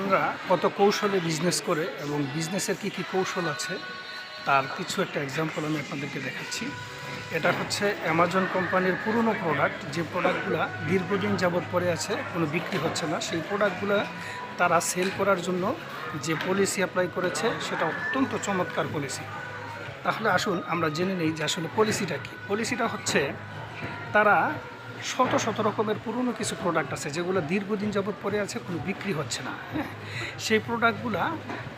আমরা কত কৌশলে বিজনেস করে এবং বিজনেসের কী কী কৌশল আছে, তার কিছু একটা এক্সাম্পল আমি আপনাদেরকে দেখাচ্ছি। এটা হচ্ছে অ্যামাজন কোম্পানির পুরনো প্রোডাক্ট যে প্রোডাক্টগুলো দীর্ঘদিন যাবৎ পরে আছে, কোনো বিক্রি হচ্ছে না। সেই প্রোডাক্টগুলো তারা সেল করার জন্য যে পলিসি অ্যাপ্লাই করেছে, সেটা অত্যন্ত চমৎকার পলিসি তাহলে আসুন আমরা জেনে নিই যে আসলে পলিসিটা কী। পলিসিটা হচ্ছে, তারা শত শত রকমের পুরনো কিছু প্রোডাক্ট আছে যেগুলো দীর্ঘদিন যাবৎ পরে আছে, কোনো বিক্রি হচ্ছে না সেই প্রোডাক্টগুলা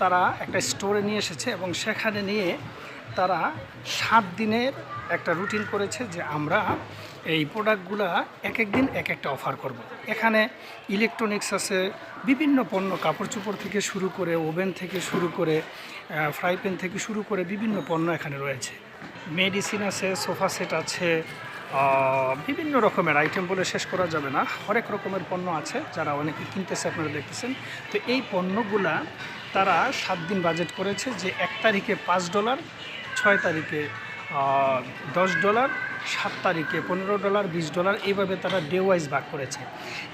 তারা একটা স্টোরে নিয়ে এসেছে এবং সেখানে নিয়ে তারা সাত দিনের একটা রুটিন করেছে যে আমরা এই প্রোডাক্টগুলা এক এক দিন এক একটা অফার করব। এখানে ইলেকট্রনিক্স আছে, বিভিন্ন পণ্য, কাপড় চোপড় থেকে শুরু করে ওভেন থেকে শুরু করে ফ্রাই প্যান থেকে শুরু করে বিভিন্ন পণ্য এখানে রয়েছে মেডিসিন আছে সোফা সেট আছে বিভিন্ন রকমের আইটেম বলে শেষ করা যাবে না। হরেক রকমের পণ্য আছে যারা অনেকে কিনতেছে আপনারা দেখতেছেন। তো এই পণ্যগুলা তারা সাত দিন বাজেট করেছে যে এক তারিখে পাঁচ ডলার, ছয় তারিখে দশ ডলার, সাত তারিখে পনেরো ডলার, বিশ ডলার, এইভাবে তারা ডে ওয়াইজ ভাগ করেছে।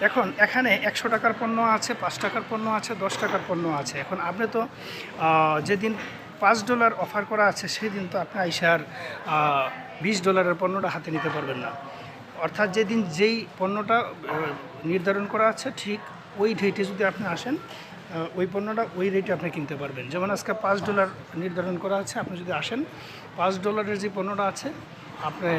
এখন এখানে একশো টাকার পণ্য আছে, পাঁচ টাকার পণ্য আছে, দশ টাকার পণ্য আছে। এখন আপনি তো যেদিন পাঁচ ডলার অফার করা আছে, সেদিন তো আপনি আইসার বিশ ডলারের পণ্যটা হাতে নিতে পারবেন না। অর্থাৎ যেদিন যেই পণ্যটা নির্ধারণ করা আছে, ঠিক ওই ডেটে যদি আপনি আসেন ওই পণ্যটা ওই রেটে আপনি কিনতে পারবেন। যেমন আজকে পাঁচ ডলার নির্ধারণ করা আছে, আপনি যদি আসেন, পাঁচ ডলারের যে পণ্যটা আছে, আপনি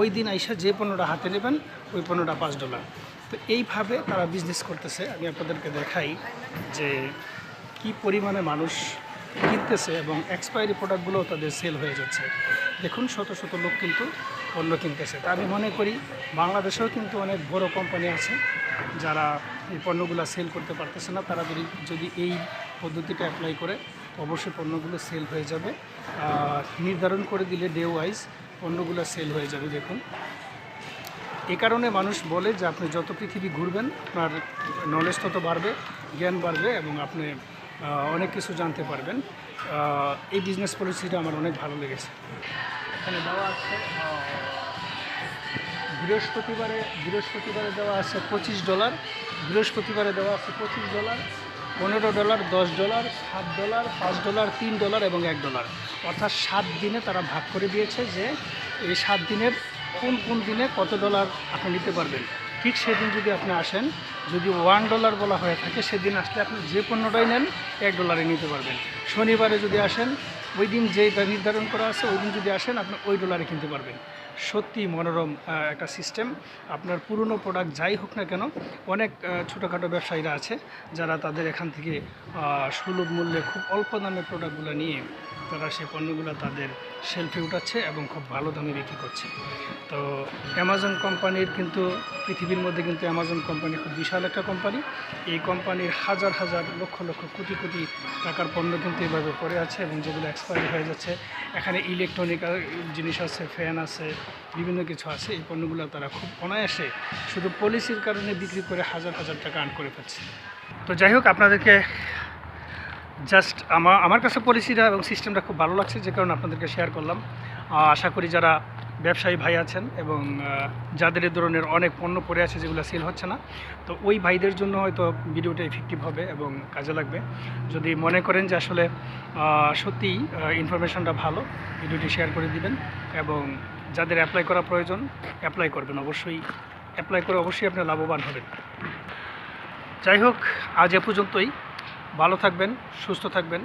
ওই দিন আইসা যে পণ্যটা হাতে নেবেন, ওই পণ্যটা পাঁচ ডলার। তো এইভাবে তারা বিজনেস করতেছে। আমি আপনাদেরকে দেখাই যে কি পরিমাণে মানুষ কিনতেছে এবং এক্সপায়ারি প্রোডাক্টগুলোও তাদের সেল হয়ে যাচ্ছে। দেখুন, শত শত লোক কিন্তু পণ্য কিনতেছে। তা আমি মনে করি বাংলাদেশেও কিন্তু অনেক বড় কোম্পানি আছে যারা এই পণ্যগুলো সেল করতে পারতেছে না। তারা যদি যদি এই পদ্ধতিটা অ্যাপ্লাই করে অবশ্যই পণ্যগুলো সেল হয়ে যাবে। নির্ধারণ করে দিলে ডে ওয়াইজ পণ্যগুলো সেল হয়ে যাবে, দেখুন। এ কারণে মানুষ বলে যে আপনি যত পৃথিবী ঘুরবেন, আপনার নলেজ তত বাড়বে, জ্ঞান বাড়বে এবং আপনি অনেক কিছু জানতে পারবেন। এই বিজনেস পলিসিটা আমার অনেক ভালো লেগেছে। এখানে দেওয়া আছে বৃহস্পতিবারে বৃহস্পতিবারে দেওয়া আছে পঁচিশ ডলার বৃহস্পতিবারে দেওয়া আছে পঁচিশ ডলার পনেরো ডলার দশ ডলার সাত ডলার পাঁচ ডলার তিন ডলার এবং এক ডলার অর্থাৎ সাত দিনে তারা ভাগ করে দিয়েছে যে এই সাত দিনের কোন কোন দিনে কত ডলার আপনি নিতে পারবেন। ঠিক সেদিন যদি আপনি আসেন, যদি ওয়ান ডলার বলা হয়ে থাকে, সেদিন আসলে আপনি যে পণ্যটাই নেন, এক ডলারে নিতে পারবেন। শনিবারে যদি আসেন, ওই দিন যে নির্ধারণ করা আছে, ওই দিন যদি আসেন, আপনি ওই ডলারে কিনতে পারবেন। সত্যি মনোরম একটা সিস্টেম আপনার পুরনো প্রোডাক্ট যাই হোক না কেন, অনেক ছোটোখাটো ব্যবসায়ীরা আছে যারা তাদের এখান থেকে সুলভ মূল্যে খুব অল্প দামে প্রোডাক্টগুলো নিয়ে তারা সেই পণ্যগুলো তাদের শেলফে উঠাচ্ছে এবং খুব ভালো দামে বিক্রি করছে। তো অ্যামাজন কোম্পানির কিন্তু পৃথিবীর মধ্যে কিন্তু অ্যামাজন কোম্পানি খুব বিশাল একটা কোম্পানি। এই কোম্পানির হাজার হাজার লক্ষ লক্ষ কোটি কোটি টাকার পণ্য কিন্তু এভাবে পড়ে আছে এবং যেগুলো এক্সপায়ারি হয়ে যাচ্ছে। এখানে ইলেকট্রনিক জিনিস আছে ফ্যান আছে, বিভিন্ন কিছু আছে। এই পণ্যগুলো তারা খুব অনায়াসে শুধু পলিসির কারণে বিক্রি করে হাজার হাজার টাকা আর্ন করে ফেলছে। তো যাই হোক, আপনাদেরকে জাস্ট আমার আমার কাছে পলিসিটা এবং সিস্টেমটা খুব ভালো লাগছে, যে কারণে আপনাদেরকে শেয়ার করলাম। আশা করি যারা ব্যবসায়ী ভাই আছেন এবং যাদের এই ধরনের অনেক পণ্য পড়ে আছে যেগুলো সেল হচ্ছে না, তো ওই ভাইদের জন্য হয়তো ভিডিওটা ইফেক্টিভ হবে এবং কাজে লাগবে। যদি মনে করেন যে আসলে সত্যিই ইনফরমেশনটা ভালো, ভিডিওটি শেয়ার করে দিবেন এবং যাদের অ্যাপ্লাই করা প্রয়োজন অ্যাপ্লাই করবেন। অবশ্যই অ্যাপ্লাই করে অবশ্যই আপনি লাভবান হবেন। যাই হোক, আজ এ পর্যন্তই। ভালো থাকবেন, সুস্থ থাকবেন।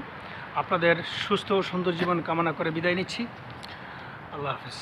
আপনাদের সুস্থ ও সুন্দর জীবন কামনা করে বিদায় নিচ্ছি। আল্লাহ হাফেজ।